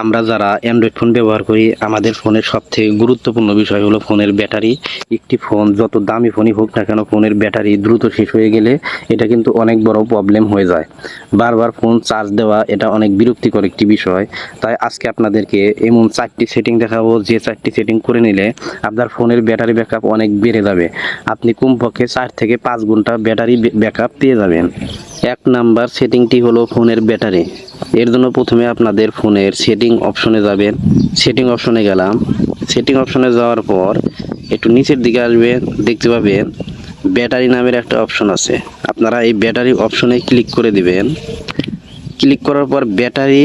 আমরা যারা Android phone ব্যবহার করি, আমাদের ফোনের সবথেকে গুরুত্বপূর্ণ বিষয় হলো ফোনের ব্যাটারি। একটি ফোন যত দামি ফোনই হোক না কেন ফোনের ব্যাটারি দ্রুত শেষ হয়ে গেলে এটা কিন্তু অনেক বড় প্রবলেম হয়ে যায়। বারবার ফোন চার্জ দেওয়া, এটা অনেক বিরক্তিকর একটি বিষয়। তাই আজকে আপনাদেরকে এমন চারটি সেটিং দেখাবো, যে চারটি সেটিং করে নিলে আপনার ফোনের ব্যাটারি ব্যাকআপ অনেক বেড়ে যাবে। আপনি কমপক্ষে চার থেকে পাঁচ ঘণ্টা ব্যাটারি ব্যাকআপ পেয়ে যাবেন। এক নাম্বার সেটিংটি হলো ফোনের ব্যাটারি। এর জন্য প্রথমে আপনাদের ফোনের সেটিং অপশনে যাবেন। সেটিং অপশনে গেলাম। সেটিং অপশনে যাওয়ার পর একটু নিচের দিকে আসবেন। দেখতে পাবেন ব্যাটারি নামের একটা অপশন আছে। আপনারা এই ব্যাটারি অপশনে ক্লিক করে দিবেন। ক্লিক করার পর ব্যাটারি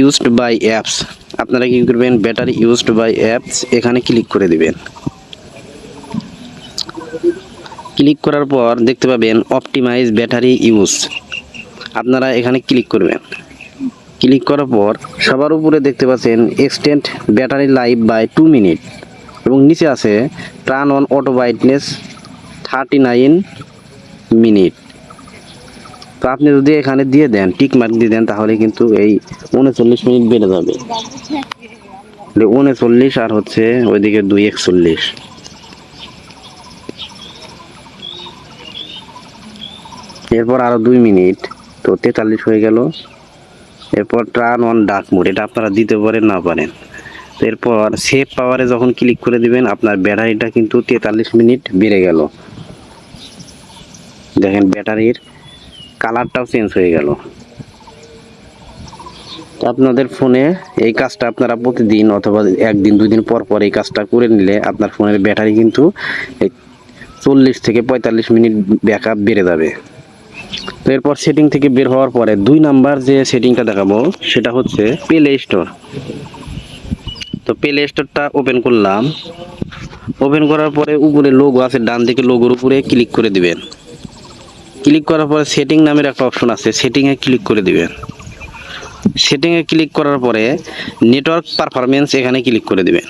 ইউজড বাই অ্যাপস। আপনারা কী করবেন? ব্যাটারি ইউজড বাই অ্যাপস এখানে ক্লিক করে দিবেন। ক্লিক করার পর দেখতে পাবেন অপটিমাইজ ব্যাটারি ইউজ। আপনারা এখানে ক্লিক করবেন। ক্লিক করার পর সবার উপরে দেখতে পাচ্ছেন extend battery life by two minute এবং নিচে আছে turn on auto brightness thirty nine minute. তো আপনি যদি এখানে দিয়ে দেন, টিক মার্ক দিয়ে দেন, তাহলে কিন্তু এই উনচল্লিশ মিনিট বেড়ে যাবে। উনচল্লিশ আর হচ্ছে ওইদিকে দুই একচল্লিশ। এরপর আরও দুই মিনিট, তো তেতাল্লিশ হয়ে গেল। এরপর টার্ন অন ডার্ক মোড এটা আপনারা দিতে পারেন, না পারেন। এরপর সেভ পাওয়ারে যখন ক্লিক করে দিবেন, আপনার ব্যাটারিটা কিন্তু তেতাল্লিশ মিনিট বেড়ে গেল। দেখেন ব্যাটারির কালারটাও চেঞ্জ হয়ে গেল। আপনাদের ফোনে এই কাজটা আপনারা প্রতিদিন অথবা একদিন দুই দিন পর পর এই কাজটা করে নিলে আপনার ফোনের ব্যাটারি কিন্তু চল্লিশ থেকে পঁয়তাল্লিশ মিনিট ব্যাকআপ বেড়ে যাবে। তো এরপর সেটিং থেকে বের হওয়ার পরে দুই নাম্বার যে সেটিংটা দেখাবো, সেটা হচ্ছে প্লে স্টোর তো প্লে স্টোরটা ওপেন করলাম। ওপেন করার পরে উপরে লোগো আছে, ডান দিকে লোগোর উপরে ক্লিক করে দিবেন। ক্লিক করার পরে সেটিং নামের একটা অপশন আছে সেটিংয়ে ক্লিক করে দিবেন। সেটিংয়ে ক্লিক করার পরে নেটওয়ার্ক পারফরমেন্স এখানে ক্লিক করে দিবেন।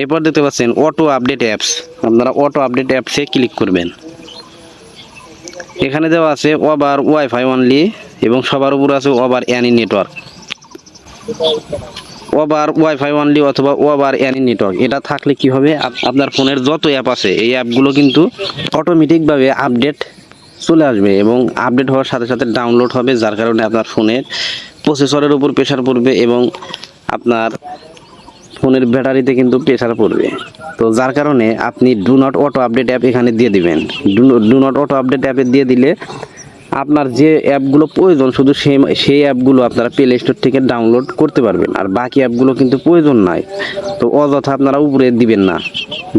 এরপর দেখতে পাচ্ছেন অটো আপডেট অ্যাপস আপনারা অটো আপডেট অ্যাপসে ক্লিক করবেন। এখানে দেওয়া আছে ওভার ওয়াইফাই অনলি এবং সবার উপর আছে over any network over wifi only অথবা ওভার অ্যানি নেটওয়ার্ক এটা থাকলে কি হবে? আপনার ফোনের যত অ্যাপ আছে, এই অ্যাপগুলো কিন্তু অটোমেটিকভাবে আপডেট চলে আসবে এবং আপডেট হওয়ার সাথে সাথে ডাউনলোড হবে, যার কারণে আপনার ফোনের প্রসেসরের উপর প্রেশার পড়বে এবং আপনার ফোনের ব্যাটারিতে কিন্তু প্রেশার পড়বে। তো যার কারণে আপনি do not auto update app এখানে দিয়ে দিবেন। ডু নট অটো আপডেট অ্যাপে দিয়ে দিলে আপনার যে অ্যাপগুলো প্রয়োজন, শুধু সেই সেই অ্যাপগুলো আপনারা প্লে স্টোর থেকে ডাউনলোড করতে পারবেন। আর বাকি অ্যাপগুলো কিন্তু প্রয়োজন নাই। তো অযথা আপনারা উপরে দিবেন না।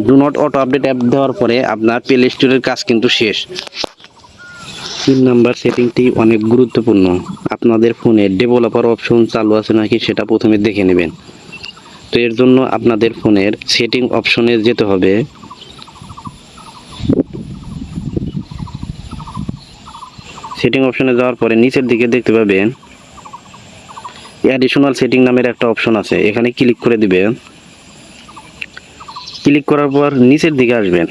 Do not auto update app দেওয়ার পরে আপনার প্লে স্টোরের কাজ কিন্তু শেষ। তিন নাম্বার সেটিংটি অনেক গুরুত্বপূর্ণ। আপনাদের ফোনে ডেভেলপার অপশন চালু আছে নাকি সেটা প্রথমে দেখে নেবেন। তো এর জন্য আপনাদের ফোনের সেটিং অপশনে যেতে হবে। সেটিং অপশনে যাওয়ার পরে নিচের দিকে দেখতে পাবেন। অ্যাডিশনাল সেটিং নামের একটা অপশন আছে, এখানে ক্লিক করে দিবেন। ক্লিক করার পর নিচের দিকে আসবেন।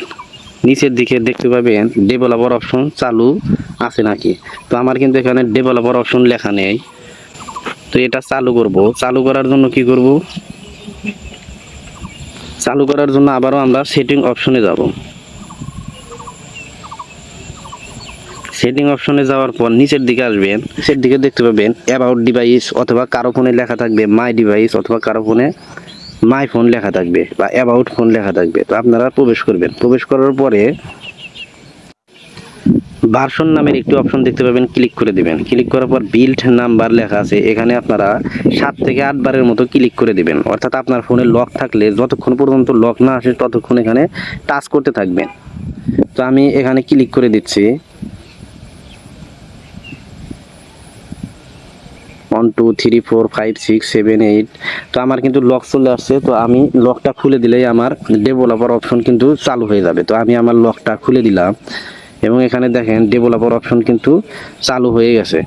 নিচের দিকে দেখতে পাবেন ডেভেলপার অপশন চালু আছে নাকি। তো আমার কিন্তু এখানে ডেভেলপার অপশন লেখা নেই। তো এটা চালু করব। চালু করার জন্য কি করব? চালু করার জন্য আবারও আমরা সেটিং অপশনে যাব। সেটিং অপশনে যাওয়ার পর নিচের দিকে আসবেন, নিচের দিকে দেখতে পাবেন অ্যাবাউট ডিভাইস অথবা কারও ফোনে লেখা থাকবে মাই ডিভাইস অথবা কারও ফোনে মাই ফোন লেখা থাকবে বা অ্যাবাউট ফোন লেখা থাকবে। তো আপনারা প্রবেশ করবেন। প্রবেশ করার পরে ভার্সন নামের একটি অপশন দেখতে পাবেন ক্লিক করে দিবেন। ক্লিক করার পর বিল্ড নাম্বার লেখা আছে, এখানে আপনারা সাত থেকে আট বারের মতো ক্লিক করে দিবেন। অর্থাৎ আপনার ফোনে লক থাকলে, যতক্ষণ পর্যন্ত লক না আসে, ততক্ষণ এখানে টাচ করতে থাকবেন। তো আমি এখানে ক্লিক করে দিচ্ছি। One two three four five six seven eight তো আমার কিন্তু লক চলে আসছে, তো আমি লকটা খুলে দিলেই আমার ডেভেলপার অপশন কিন্তু চালু হয়ে যাবে। তো আমি আমার লকটা খুলে দিলাম। এবং এখানে দেখেন ডেভেলপার অপশন কিন্তু চালু হয়ে গেছে।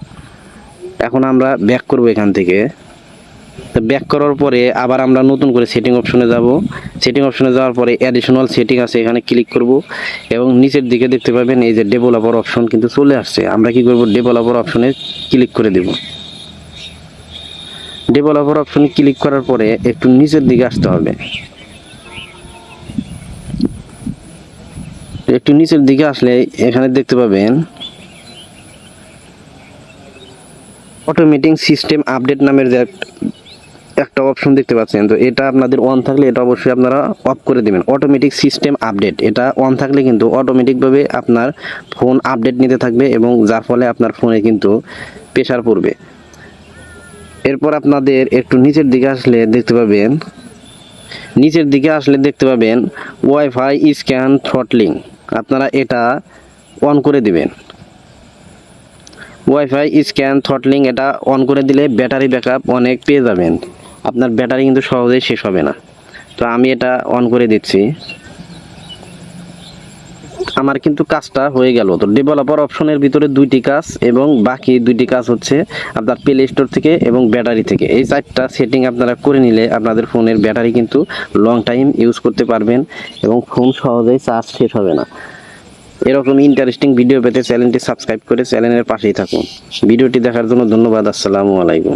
এখন আমরা ব্যাক করব এখান থেকে। তো ব্যাক করার পরে আবার আমরা নতুন করে সেটিং অপশনে যাব। সেটিং অপশনে যাওয়ার পরে অ্যাডিশনাল সেটিং আছে, এখানে ক্লিক করব। এবং নিচের দিকে দেখতে পাবেন এই যে ডেভেলপার অপশন কিন্তু চলে আসছে। আমরা কি করব? ডেভেলপার অপশনে ক্লিক করে দেব। ডেভেলপার অপশনে ক্লিক করার পরে একটু নিচের দিকে আসতে হবে। একটু নিচের দিকে আসলে এখানে দেখতে পাবেন অটোমেটিং সিস্টেম আপডেট নামের যে একটা অপশন দেখতে পাচ্ছেন। তো এটা আপনাদের অন থাকলে এটা অবশ্যই আপনারা অফ করে দেবেন। অটোমেটিক সিস্টেম আপডেট এটা অন থাকলে কিন্তু অটোমেটিকভাবে আপনার ফোন আপডেট নিতে থাকবে এবং যার ফলে আপনার ফোনে কিন্তু প্রেশার পড়বে। এরপর আপনাদের একটু নিচের দিকে আসলে দেখতে পাবেন। নিচের দিকে আসলে দেখতে পাবেন ওয়াইফাই স্ক্যান থ্রটলিং আপনারা এটা অন করে দিবেন। ওয়াইফাই স্ক্যান থ্রটলিং এটা অন করে দিলে ব্যাটারি ব্যাকআপ অনেক পেয়ে যাবেন। আপনার ব্যাটারি কিন্তু সহজেই শেষ হবে না। তো আমি এটা অন করে দিচ্ছি। আমার কিন্তু কাজটা হয়ে গেল। তো ডেভেলপার অপশনের ভিতরে দুইটি কাজ এবং বাকি দুইটি কাজ হচ্ছে আপনার প্লে স্টোর থেকে এবং ব্যাটারি থেকে। এই চারটা সেটিং আপনারা করে নিলে আপনাদের ফোনের ব্যাটারি কিন্তু লং টাইম ইউজ করতে পারবেন এবং ফোন সহজেই চার্জ শেষ হবে না। এরকম ইন্টারেস্টিং ভিডিও পেতে চ্যানেলটি সাবস্ক্রাইব করে চ্যানেলের পাশেই থাকুন। ভিডিওটি দেখার জন্য ধন্যবাদ, আসসালামু আলাইকুম।